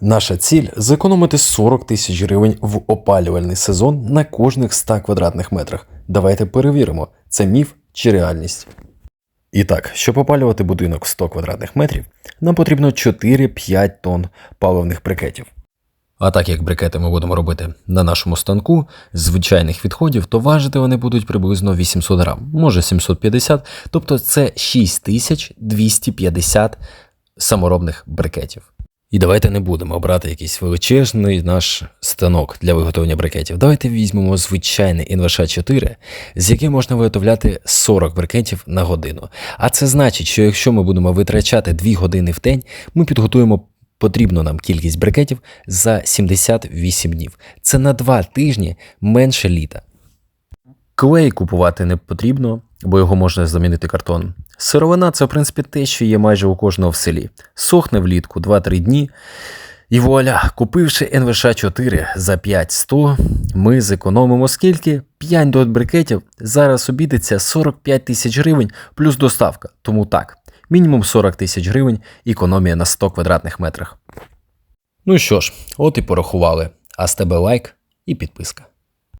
Наша ціль зекономити 40 тисяч гривень в опалювальний сезон на кожних 100 квадратних метрах. Давайте перевіримо, це міф чи реальність. І так, щоб опалювати будинок 100 квадратних метрів, нам потрібно 4-5 тонн паливних брикетів. А так як брикети ми будемо робити на нашому станку звичайних відходів, то важити вони будуть приблизно 800 грам, може 750, тобто це 6250 саморобних брикетів. І давайте не будемо брати якийсь величезний наш станок для виготовлення брикетів. Давайте візьмемо звичайний інвш 4, з яким можна виготовляти 40 брикетів на годину. А це значить, що якщо ми будемо витрачати 2 години в день, ми підготуємо потрібну нам кількість брикетів за 78 днів. Це на 2 тижні менше літа. Клей купувати не потрібно, бо його можна замінити картоном. Сировина це, в принципі, те, що є майже у кожного в селі. Сохне влітку 2-3 дні. І вуаля, купивши НВШ 4 за 5100, ми зекономимо скільки? 5 дот брикетів зараз обійдеться 45 тисяч гривень плюс доставка. Тому так, мінімум 40 тисяч гривень економія на 100 квадратних метрах. Ну що ж, от і порахували. А з тебе лайк і підписка.